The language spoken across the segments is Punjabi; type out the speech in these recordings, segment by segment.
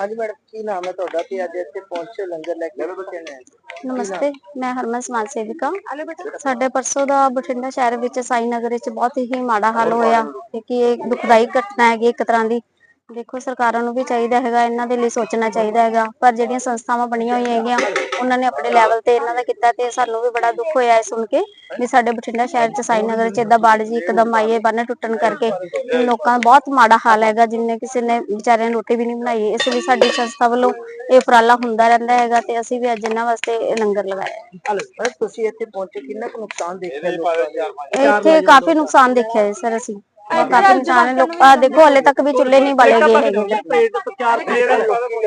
ਹਾਂਜੀ ਮੈਡਮ ਕੀ ਨਾਮ ਹੈ ਤੁਹਾਡਾ? ਤੇ ਅੱਜ ਇੱਥੇ ਪਹੁੰਚੇ ਲੰਗਰ ਲੈ ਕੇ ਬੱਚੇ ਨੇ? ਨਮਸਤੇ ਮੈਂ ਹਰਮਨ ਸਮਾਜ ਸੇਵਿਕਾ। ਸਾਡੇ ਪਰਸੋਂ ਦਾ ਬਠਿੰਡਾ ਸ਼ਹਿਰ ਵਿੱਚ ਸਾਈ ਨਗਰ ਵਿੱਚ ਬਹੁਤ ਹੀ ਮਾੜਾ ਹਾਲ ਹੋਇਆ ਤੇ ਕਿ ਇਹ ਦੁਖਦਾਈ ਘਟਨਾ ਹੈਗੀ ਇੱਕ ਤਰ੍ਹਾਂ ਦੀ। ਦੇਖੋ ਸਰਕਾਰਾਂ ਨੂੰ ਵੀ ਚਾਹੀਦਾ ਹੈਗਾ ਇਹਨਾਂ ਦੇ ਲਈ ਸੋਚਣਾ ਚਾਹੀਦਾ ਹੈਗਾ। ਪਰ ਜਿਹੜੀਆਂ ਸੰਸਥਾਵਾਂ ਬਣੀਆਂ ਹੋਈਆਂ ਹੈਗੀਆਂ ਉਹਨਾਂ ਨੇ ਆਪਣੇ ਲੈਵਲ ਤੇ ਇਹਨਾਂ ਦਾ ਕੀਤਾ ਤੇ ਸਾਨੂੰ ਵੀ ਬੜਾ ਦੁੱਖ ਹੋਇਆ ਇਹ ਸੁਣ ਕੇ ਵੀ ਸਾਡੇ ਬਠਿੰਡਾ ਸ਼ਹਿਰ ਚ ਸਾਈ ਨਗਰ ਚ ਇਦਾਂ ਬਾੜ ਜੀ ਇੱਕਦਮ ਆਈਏ ਬੰਨ ਟੁੱਟਣ ਕਰਕੇ। ਲੋਕਾਂ ਦਾ ਬਹੁਤ ਮਾੜਾ ਹਾਲ ਹੈਗਾ ਜਿੰਨੇ ਕਿਸੇ ਨੇ ਵਿਚਾਰਿਆਂ ਨੇ ਰੋਟੀ ਵੀ ਨਹੀਂ ਬਣਾਈ। ਇਸ ਲਈ ਸਾਡੀ ਸੰਸਥਾ ਵੱਲੋਂ ਇਹ ਉਪਰਾਲਾ ਹੁੰਦਾ ਰਹਿੰਦਾ ਹੈਗਾ ਤੇ ਅਸੀਂ ਵੀ ਅੱਜ ਇਹਨਾਂ ਵਾਸਤੇ ਇਹ ਲੰਗਰ ਲਗਾਇਆ ਤੁਸੀਂ ਇੱਥੇ ਪਹੁੰਚੇ ਕਿੰਨਾ ਕੁ ਨੁਕਸਾਨ ਦੇਖਿਆ ਇੱਥੇ ਕਾਫੀ ਨੁਕਸਾਨ ਦੇਖਿਆ ਹੈ ਸਰ ਅਸੀਂ। ਇਹ ਕਾਫੀ ਨੁਕਸਾਨ ਹੈ ਲੋਕਾਂ ਦੇਖੋ ਹਲੇ ਤੱਕ ਵੀ ਚੁੱਲ੍ਹੇ ਨਹੀਂ ਬਾਲੇ ਗਏ ਹੈਗੇ। ਲੋਕੀ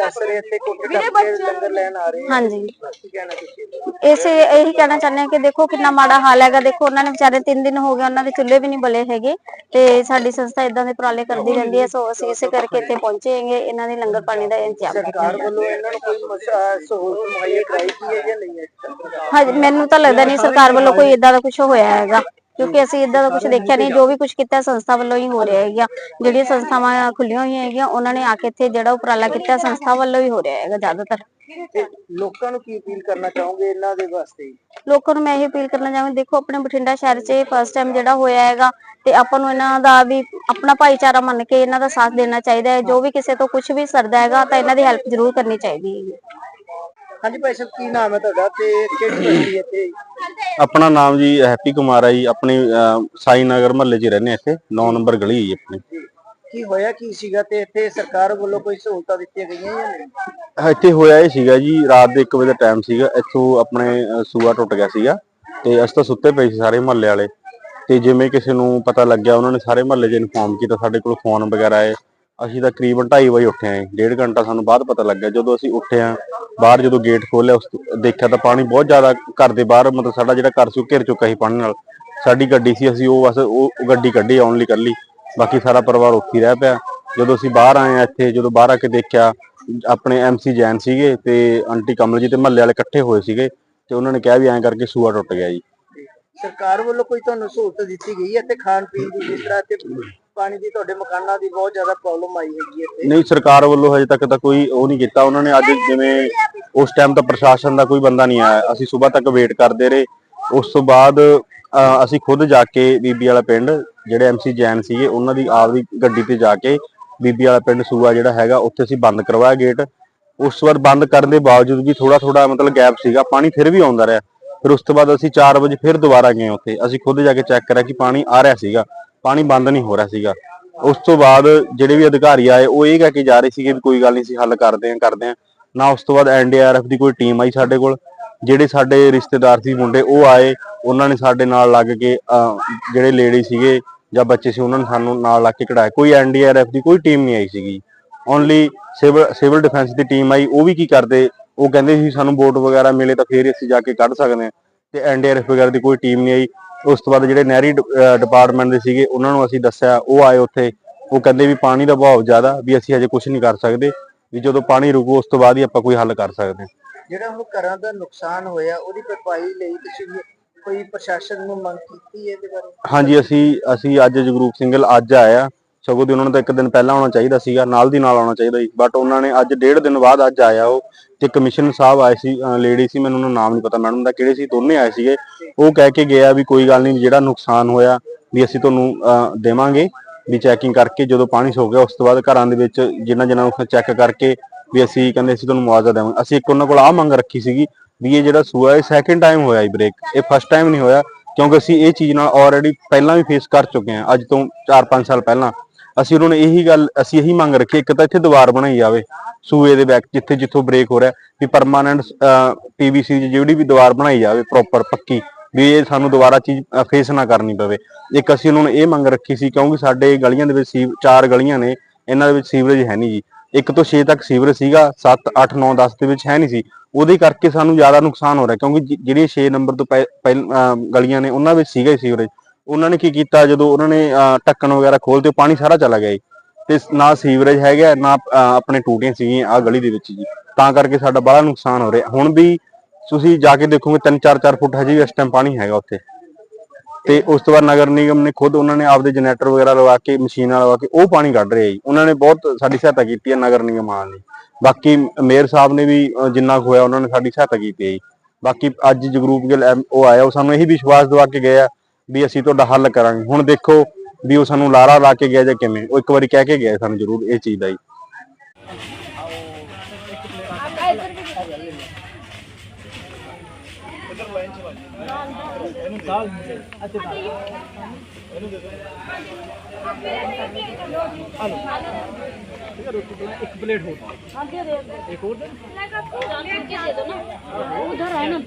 ਅਸਰ ਇੱਥੇ ਕੋਟੇ ਕਰਕੇ ਲੰਗਰ ਲੈਣ ਆ ਰਹੇ ਆ। ਹਾਂਜੀ। ਕੀ ਕਹਿਣਾ ਤੁਸੀਂ? ਇਸੇ ਇਹੀ ਕਹਿਣਾ ਚਾਹੁੰਦੇ ਹਾਂ ਕਿ ਦੇਖੋ ਕਿੰਨਾ ਮਾੜਾ ਹਾਲ ਹੈਗਾ। ਦੇਖੋ ਉਹਨਾਂ ਨੇ ਵਿਚਾਰੇ 3 ਦਿਨ ਹੋ ਗਏ ਉਹਨਾਂ ਦੇ ਚੁੱਲ੍ਹੇ ਵੀ ਨਹੀਂ ਬਲੇ ਹੈਗੇ ਤੇ ਸਾਡੀ ਸੰਸਥਾ ਇਦਾਂ ਦੇ ਉਪਰਾਲੇ ਕਰਦੀ ਰਹਿੰਦੀ ਹੈ ਸੋ ਅਸੀਂ ਇਸੇ ਕਰਕੇ ਇੱਥੇ ਪਹੁੰਚੇ ਹੈਗੇ। ਇਹਨਾਂ ਦੀ ਲੰਗਰ ਪਾਣੀ ਦਾ ਇੰਤਜ਼ਾਮ ਸਰਕਾਰ ਵੱਲੋਂ ਇਹਨਾਂ ਨੂੰ ਕੋਈ ਮਸਾ ਸਹੂਲਤ ਮੁਹੱਈਆ ਕਰਾਈ ਗਈ ਹੈ ਜਾਂ ਨਹੀਂ ਹੈ? ਹਾਂਜੀ ਮੈਨੂੰ ਤਾਂ ਲੱਗਦਾ ਨਹੀਂ ਸਰਕਾਰ ਵੱਲੋਂ ਕੋਈ ਇਦਾਂ ਦਾ ਕੁਝ ਹੋਇਆ ਹੈਗਾ। ਕਿਉਂਕਿ ਅਸੀਂ ਇਦਾਂ ਦਾ ਕੁਝ ਦੇਖਿਆ ਨਹੀਂ ਜੋ ਵੀ ਕੁਝ ਕੀਤਾ ਸੰਸਥਾ ਵੱਲੋਂ ਹੀ ਹੋ ਰਿਹਾ ਹੈਗਾ। ਜਿਹੜੀਆਂ ਸੰਸਥਾਵਾਂ ਖੁੱਲੀਆਂ ਹੋਈਆਂ ਹੈਗੀਆਂ ਉਹਨਾਂ ਨੇ ਆ ਕੇ ਇੱਥੇ ਜਿਹੜਾ ਉਪਰਾਲਾ ਕੀਤਾ ਸੰਸਥਾ ਵੱਲੋਂ ਹੀ ਹੋ ਰਿਹਾ ਹੈਗਾ ਜ਼ਿਆਦਾਤਰ। ਤੇ ਲੋਕਾਂ ਨੂੰ ਕੀ ਅਪੀਲ ਕਰਨਾ ਚਾਹੋਗੇ ਇਹਨਾਂ ਦੇ ਵਾਸਤੇ? ਲੋਕਾਂ ਨੂੰ ਮੈਂ ਇਹ ਅਪੀਲ ਕਰਨਾ ਚਾਹਾਂਗੀ ਦੇਖੋ ਆਪਣੇ ਬਠਿੰਡਾ ਸ਼ਹਿਰ 'ਚ ਫਸਟ ਟਾਈਮ ਜਿਹੜਾ ਹੋਇਆ ਹੈਗਾ ਤੇ ਆਪਾਂ ਨੂੰ ਇਹਨਾਂ ਦਾ ਵੀ ਆਪਣਾ ਭਾਈਚਾਰਾ ਮੰਨ ਕੇ ਇਹਨਾਂ ਦਾ ਸਾਥ ਦੇਣਾ ਚਾਹੀਦਾ ਹੈ। ਜੋ ਵੀ ਕਿਸੇ ਤੋਂ ਕੁਝ ਵੀ ਸਰਦਾ ਹੈਗਾ ਤਾਂ ਇਹਨਾਂ ਦੀ ਹੈਲਪ ਜ਼ਰੂਰ ਕਰਨੀ ਚਾਹੀਦੀ ਹੈ। ਹਾਂਜੀ ਭਾਈ ਸਾਹਿਬ ਕੀ ਨਾਮ ਹੈ ਤੁਹਾਡਾ ਤੇ ਕਿਹੜੀ ਬਸਤੀ ਹੈ ਇੱਥੇ? ਆਪਣਾ ਨਾਮ ਜੀ ਹੈਪੀ ਕੁਮਾਰ ਹੈ ਜੀ ਆਪਣੀ ਸਾਈ ਨਗਰ ਮਹੱਲੇ 'ਚ ਰਹਿੰਦੇ ਹਾਂ ਇੱਥੇ 9 ਨੰਬਰ ਗਲੀ ਹੈ ਜੀ ਆਪਣੀ। ਕੀ ਹੋਇਆ ਕੀ ਸੀਗਾ ਤੇ ਇੱਥੇ ਸਰਕਾਰ ਵੱਲੋਂ ਕੋਈ ਸਹੂਲਤਾਂ ਦਿੱਤੀਆਂ ਗਈਆਂ ਜਾਂ ਨਹੀਂ? ਇੱਥੇ ਹੋਇਆ ਇਹ ਸੀਗਾ ਜੀ ਰਾਤ ਦੇ 1 ਵਜੇ ਦਾ ਟਾਈਮ ਸੀਗਾ ਇੱਥੋਂ ਆਪਣੇ ਸੂਆ ਟੁੱਟ ਗਿਆ ਸੀਗਾ ਤੇ ਅਸੀਂ ਤਾਂ ਸੁੱਤੇ ਪਏ ਸੀ ਸਾਰੇ ਮਹੱਲੇ ਵਾਲੇ ਤੇ ਜਿਵੇਂ ਕਿਸੇ ਨੂੰ ਪਤਾ ਲੱਗਿਆ ਉਹਨਾਂ ਨੇ ਸਾਰੇ ਮਹੱਲੇ 'ਚ ਇਨਫੋਰਮ ਕੀਤਾ ਸਾਡੇ ਕੋਲ ਫੋਨ ਵਗੈਰਾ ਆਏ। ਅਸੀਂ ਤਾਂ ਕਰੀਬਨ 2:30 ਵਜੇ ਉੱਠੇ ਆਂ ਡੇਢ ਘੰਟਾ ਸਾਨੂੰ ਬਾਅਦ ਪਤਾ ਲੱਗਿਆ, ਜਦੋਂ ਅਸੀਂ ਉੱਠੇ ਆਂ, ਬਾਹਰ ਜਦੋਂ ਗੇਟ ਖੋਲ੍ਹਿਆ, ਉਸ ਤੋਂ ਦੇਖਿਆ ਤਾਂ ਪਾਣੀ ਬਹੁਤ ਜ਼ਿਆਦਾ ਘਰ ਦੇ ਬਾਹਰ, ਮਤਲਬ ਸਾਡਾ ਜਿਹੜਾ ਘਰ ਸੀ ਉਹ ਘਿਰ ਚੁੱਕਾ ਸੀ ਪਾਣੀ ਨਾਲ। ਸਾਡੀ ਗੱਡੀ ਸੀ ਅਸੀਂ ਉਹ ਬਸ ਉਹ ਗੱਡੀ ਕੱਢੀ ਓਨਲੀ ਕਰ ਲਈ ਬਾਕੀ ਸਾਰਾ ਪਰਿਵਾਰ ਉੱਥੇ ਰਹਿ ਪਿਆ। ਜਦੋਂ ਅਸੀਂ ਬਾਹਰ ਆਏ ਆ ਇੱਥੇ, ਜਦੋਂ ਬਾਹਰ ਆ ਕੇ ਦੇਖਿਆ, ਆਪਣੇ ਐਮਸੀ ਜੈਨ ਸੀਗੇ ਤੇ ਆਂਟੀ ਕਮਲ ਜੀ ਤੇ ਮਹੱਲੇ ਵਾਲੇ ਇਕੱਠੇ ਹੋਏ ਸੀਗੇ ਤੇ ਉਹਨਾਂ ਨੇ ਕਿਹਾ ਵੀ ਐਂ ਕਰਕੇ ਸੂਆ ਟੁੱਟ ਗਿਆ ਜੀ। ਸਰਕਾਰ ਵੱਲੋਂ ਕੋਈ ਤੁਹਾਨੂੰ ਸਹੂਲਤ ਦਿੱਤੀ ਗਈ ਹੈ ਤੇ ਖਾਣ ਪੀਣ ਦੀ, ਜਿਸ ਤਰ੍ਹਾਂ ਤੇ ਪਾਣੀ ਦੀ ਤੁਹਾਡੇ ਮਕਾਨਾਂ ਦੀ ਬਹੁਤ ਜ਼ਿਆਦਾ ਪ੍ਰੋਬਲਮ ਆਈ ਹੈਗੀ ਹੈ ਇੱਥੇ। ਨਹੀਂ, ਸਰਕਾਰ ਵੱਲੋਂ ਹਜੇ ਤੱਕ ਤਾਂ ਕੋਈ ਉਹ ਨਹੀਂ ਕੀਤਾ। ਉਹਨਾਂ ਨੇ ਅੱਜ ਜਿਵੇਂ ਉਸ ਟਾਈਮ ਤਾਂ ਪ੍ਰਸ਼ਾਸਨ ਦਾ ਕੋਈ ਬੰਦਾ ਨਹੀਂ ਆਇਆ। ਅਸੀਂ ਸਵੇਰ ਤੱਕ ਵੇਟ ਕਰਦੇ ਰਹੇ। ਉਸ ਤੋਂ ਬਾਅਦ ਅਸੀਂ ਖੁਦ ਜਾ ਕੇ ਬੀਬੀ ਵਾਲਾ ਪਿੰਡ, ਜਿਹੜੇ ਐਮਸੀ ਜੈਨ ਸੀਗੇ, ਉਹਨਾਂ ਦੀ ਆਪਦੀ ਗੱਡੀ ਤੇ ਜਾ ਕੇ ਬੀਬੀ ਵਾਲਾ ਪਿੰਡ ਸੂਆ ਜਿਹੜਾ ਹੈਗਾ, ਉੱਥੇ ਅਸੀਂ ਬੰਦ ਕਰਵਾਇਆ ਗੇਟ ਉਸ ਤੋਂ ਬਾਅਦ ਬੰਦ ਕਰਨ ਦੇ ਬਾਵਜੂਦ ਵੀ ਥੋੜਾ ਥੋੜਾ ਮਤਲਬ ਗੈਪ ਸੀਗਾ। ਪਾਣੀ ਫਿਰ ਵੀ ਆਉਂਦਾ ਰਿਹਾ। ਫਿਰ ਉਸ ਤੋਂ ਬਾਅਦ ਅਸੀਂ 4 ਵਜੇ ਫਿਰ ਦੁਬਾਰਾ ਗਏ ਉੱਥੇ। ਅਸੀਂ ਖੁਦ ਜਾ ਕੇ ਚੈੱਕ ਕਰਿਆ ਕਿ ਪਾਣੀ ਆ ਰਿਹਾ ਸੀਗਾ। ਪਾਣੀ ਬੰਦ ਨਹੀਂ ਹੋ ਰਿਹਾ ਸੀਗਾ। ਉਸ ਤੋਂ ਬਾਅਦ ਜਿਹੜੇ ਵੀ ਅਧਿਕਾਰੀ ਆਏ, ਉਹ ਇਹ ਕਹਿ ਕੇ ਜਾ ਰਹੇ ਸੀਗੇ ਵੀ ਕੋਈ ਗੱਲ ਨਹੀਂ ਸੀ ਹੱਲ ਕਰਦੇ ਆਂ ਕਰਦੇ ਆਂ ਨਾ ਉਸ ਤੋਂ ਬਾਅਦ ਐਨਡੀਆਰਐਫ ਦੀ ਕੋਈ ਟੀਮ ਆਈ ਸਾਡੇ ਕੋਲ। ਜਿਹੜੇ ਸਾਡੇ ਰਿਸ਼ਤੇਦਾਰ ਸੀ ਮੁੰਡੇ, ਉਹ ਆਏ। ਉਹਨਾਂ ਨੇ ਸਾਡੇ ਨਾਲ ਲੱਗ ਕੇ ਜਿਹੜੇ ਲੇਡੀ ਸੀਗੇ ਜਾਂ ਬੱਚੇ ਸੀ, ਉਹਨਾਂ ਨੇ ਸਾਨੂੰ ਨਾਲ ਲੱਗ ਕੇ ਕਢਾਇਆ। ਕੋਈ ਐਨਡੀਆਰਐਫ ਦੀ ਕੋਈ ਟੀਮ ਨਹੀਂ ਆਈ ਸੀਗੀ। ਓਨਲੀ ਸਿਵਲ ਸਿਵਲ ਡਿਫੈਂਸ ਦੀ ਟੀਮ ਆਈ। ਉਹ ਵੀ ਕੀ ਕਰਦੇ? ਉਹ ਕਹਿੰਦੇ ਸੀ ਸਾਨੂੰ ਬੋਟ ਵਗੈਰਾ ਮਿਲੇ ਤਾਂ ਫੇਰ ਅਸੀਂ ਜਾ ਕੇ ਕੱਢ ਸਕਦੇ ਹਾਂ। ਤੇ ਐਨਡੀਆਰਐਫ ਵਗੈਰਾ ਦੀ ਕੋਈ ਟੀਮ ਨਹੀਂ ਆਈ। ਉਸ ਤੋਂ ਬਾਅਦ ਜਿਹੜੇ ਨਹਿਰੀ ਡਿਪਾਰਟਮੈਂਟ ਦੇ ਸੀਗੇ ਉਹਨਾਂ ਨੂੰ ਅਸੀਂ ਦੱਸਿਆ ਉਹ ਆਏ ਉੱਥੇ। ਉਹ ਕਹਿੰਦੇ ਵੀ ਪਾਣੀ ਦਾ ਵਹਾਅ ਜ਼ਿਆਦਾ ਵੀ ਅਸੀਂ ਹਜੇ ਕੁਝ ਨਹੀਂ ਕਰ ਸਕਦੇ ਵੀ ਜਦੋਂ ਪਾਣੀ ਰੁਕੂ ਉਸ ਤੋਂ ਬਾਅਦ ਹੀ ਆਪਾਂ ਕੋਈ ਹੱਲ ਕਰ ਸਕਦੇ। ਜਿਹੜਾ ਹੁਣ ਘਰਾਂ ਦਾ ਨੁਕਸਾਨ ਹੋਇਆ ਉਹਦੀ ਭਰਪਾਈ ਲਈ ਤੁਸੀਂ ਕੋਈ ਪ੍ਰਸ਼ਾਸਨ ਨੂੰ ਮੰਗ ਕੀਤੀ ਹੈ ਇਹਦੇ ਬਾਰੇ? ਹਾਂਜੀ ਅਸੀਂ ਅਸੀਂ ਅੱਜ ਜਗਰੂਪ ਸਿੰਘਲ ਅੱਜ ਆਇਆ ਸਗੋਂ ਦੀ ਉਹਨਾਂ ਨੂੰ ਤਾਂ ਇੱਕ ਦਿਨ ਪਹਿਲਾਂ ਆਉਣਾ ਚਾਹੀਦਾ ਸੀਗਾ, ਨਾਲ ਦੀ ਨਾਲ ਆਉਣਾ ਚਾਹੀਦਾ ਸੀ। ਬਟ ਉਹਨਾਂ ਨੇ ਅੱਜ ਡੇਢ ਦਿਨ ਬਾਅਦ ਅੱਜ ਆਇਆ ਉਹ, ਤੇ ਕਮਿਸ਼ਨ ਸਾਹਿਬ ਆਏ ਸੀ ਲੇਡੀ ਸੀ, ਮੈਨੂੰ ਉਹਨਾਂ ਦਾ ਨਾਮ ਨਹੀਂ ਪਤਾ ਮੈਡਮ ਦਾ, ਕਿਹੜੇ ਸੀ, ਦੋਨੇ ਆਏ ਸੀਗੇ। ਉਹ ਕਹਿ ਕੇ ਗਿਆ ਵੀ ਕੋਈ ਗੱਲ ਨਹੀਂ, ਜਿਹੜਾ ਨੁਕਸਾਨ ਹੋਇਆ ਵੀ ਅਸੀਂ ਤੁਹਾਨੂੰ ਦੇਵਾਂਗੇ, ਵੀ ਚੈਕਿੰਗ ਕਰਕੇ ਜਦੋਂ ਪਾਣੀ ਸੁੱਕ ਗਿਆ, ਉਸ ਤੋਂ ਬਾਅਦ ਘਰਾਂ ਦੇ ਵਿੱਚ ਜਿੰਨਾ ਜਿੰਨਾ ਨੂੰ ਚੈੱਕ ਕਰਕੇ ਵੀ ਅਸੀਂ ਕਹਿੰਦੇ ਅਸੀਂ ਤੁਹਾਨੂੰ ਮੁਆਵਜ਼ਾ ਦੇਵਾਂਗੇ। ਅਸੀਂ ਇੱਕ ਉਹਨਾਂ ਕੋਲ ਆਹ ਮੰਗ ਰੱਖੀ ਸੀਗੀ ਵੀ ਇਹ ਜਿਹੜਾ ਸੂਆ, ਇਹ ਸੈਕਿੰਡ ਟਾਈਮ ਹੋਇਆ ਇਹ ਬ੍ਰੇਕ ਇਹ ਫਸਟ ਟਾਈਮ ਨਹੀਂ ਹੋਇਆ, ਕਿਉਂਕਿ ਅਸੀਂ ਇਹ ਚੀਜ਼ ਨਾਲ ਆਲਰੇਡੀ ਪਹਿਲਾਂ ਵੀ ਫੇਸ ਕਰ ਚੁੱਕੇ ਹਾਂ, ਅੱਜ ਤੋਂ 4-5 ਸਾਲ ਪਹਿਲਾਂ। ਅਸੀਂ ਉਹਨਾਂ ਨੇ ਇਹੀ ਗੱਲ, ਅਸੀਂ ਇਹੀ ਮੰਗ ਰੱਖੀ, ਇੱਕ ਤਾਂ ਇੱਥੇ ਦੀਵਾਰ ਬਣਾਈ ਜਾਵੇ, ਸੂਏ ਦੇ ਬੈਕ ਜਿੱਥੇ ਜਿੱਥੋਂ ਬ੍ਰੇਕ ਹੋ ਰਿਹਾ, ਵੀ ਪਰਮਾਨੈਂਟ ਪੀਵੀਸੀ ਦੀ ਜਿਹੜੀ ਵੀ ਦੀਵਾਰ ਬਣਾਈ ਜਾਵੇ ਪ੍ਰੋਪਰ ਪੱਕੀ, ਵੀ ਇਹ ਸਾਨੂੰ ਦੁਬਾਰਾ ਚੀਜ਼ ਫੇਸ ਨਾ ਕਰਨੀ ਪਵੇ। ਇੱਕ ਅਸੀਂ ਉਹਨਾਂ ਨੂੰ ਇਹ ਮੰਗ ਰੱਖੀ ਸੀ, ਕਿਉਂਕਿ ਸਾਡੇ ਗਲੀਆਂ ਦੇ ਵਿੱਚ ਸੀ ਚਾਰ ਗਲੀਆਂ ਨੇ, ਇਹਨਾਂ ਦੇ ਵਿੱਚ ਸੀਵਰੇਜ ਹੈ ਨਹੀਂ ਜੀ। ਇੱਕ ਤੋਂ 6 ਤੱਕ ਸੀਵਰੇਜ ਸੀਗਾ 7 8 9 10 ਦੇ ਵਿੱਚ ਹੈ ਨਹੀਂ ਸੀ। ਉਹਦੇ ਕਰਕੇ ਸਾਨੂੰ ਜ਼ਿਆਦਾ ਨੁਕਸਾਨ ਹੋ ਰਿਹਾ, ਕਿਉਂਕਿ ਜਿਹੜੀਆਂ 6 ਨੰਬਰ ਤੋਂ ਪਹਿ- ਪਹਿਲ- ਅਹ, ਗਲੀਆਂ ਨੇ, ਉਹਨਾਂ ਵਿੱਚ ਸੀਗਾ ਹੀ ਸੀਵਰੇਜ। ਉਹਨਾਂ ਨੇ ਕੀ ਕੀਤਾ ਜਦੋਂ ਉਹਨਾਂ ਨੇ ਅਹ, ਢੱਕਣ ਵਗੈਰਾ ਖੋਲ੍ਹਤੇ ਉਹ ਪਾਣੀ ਸਾਰਾ ਚਲਾ ਗਿਆ ਜੀ। ਤੇ ਨਾ ਸੀਵਰੇਜ ਹੈਗਾ ਨਾ ਆਪਣੇ ਟੂਟੀਆਂ ਸੀਗੀਆਂ ਆ ਗਲੀ ਦੇ ਵਿੱਚ ਜੀ। ਤਾਂ ਕਰਕੇ ਸਾਡਾ ਬੜਾ ਨੁਕਸਾਨ ਹੋ ਰਿਹਾ। ਹੁਣ ਵੀ ਤੁਸੀਂ ਜਾ ਕੇ ਦੇਖੋਗੇ 3-4-4 ਫੁੱਟ ਹਜੇ ਵੀ ਇਸ ਟਾਈਮ ਪਾਣੀ ਹੈਗਾ ਉੱਥੇ। ਤੇ ਉਸ ਤੋਂ ਬਾਅਦ ਨਗਰ ਨਿਗਮ ਨੇ ਖੁਦ ਉਹਨਾਂ ਨੇ ਆਪਦੇ ਜਨਰੇਟਰ ਵਗੈਰਾ ਲਵਾ ਕੇ ਮਸ਼ੀਨਾਂ ਲਵਾ ਕੇ ਉਹ ਪਾਣੀ ਕੱਢ ਰਹੇ ਆ ਜੀ। ਉਹਨਾਂ ਨੇ ਬਹੁਤ ਸਾਡੀ ਸਹਾਇਤਾ ਕੀਤੀ ਹੈ ਨਗਰ ਨਿਗਮ ਵਾਲਿਆਂ ਨੇ ਬਾਕੀ ਮੇਅਰ ਸਾਹਿਬ ਨੇ ਵੀ ਜਿੰਨਾ ਕੁ ਹੋਇਆ ਉਹਨਾਂ ਨੇ ਸਾਡੀ ਸਹਾਇਤਾ ਕੀਤੀ ਹੈ ਜੀ। ਬਾਕੀ ਅੱਜ ਜਗਰੂਪ ਗਿੱਲ ਉਹ ਆਇਆ ਉਹ ਸਾਨੂੰ ਇਹੀ ਵਿਸ਼ਵਾਸ ਦਿਵਾ ਕੇ ਗਏ ਆ ਵੀ ਅਸੀਂ ਤੁਹਾਡਾ ਹੱਲ ਕਰਾਂਗੇ। ਹੁਣ ਦੇਖੋ ਵੀ ਉਹ ਸਾਨੂੰ ਲਾਰਾ ਲਾ ਕੇ ਗਿਆ ਜਾਂ ਕਿਵੇਂ। ਉਹ ਇੱਕ ਵਾਰੀ ਕਹਿ ਕੇ ਗਿਆ ਸਾਨੂੰ ਜ਼ਰੂਰ ਇਹ ਚੀਜ਼ ਦਾ ਹੀ ਇਹਨੂੰ ਕਾਲ ਅੱਛਾ ਇਹਨੂੰ ਦੇ ਦੇ। ਇੱਕ ਪਲੇਟ ਹੋਰ ਹਾਂ ਦੇ। ਦੇ ਇੱਕ ਹੋਰ ਦੇ ਲੈ ਉਧਰ ਹੈ ਨਾ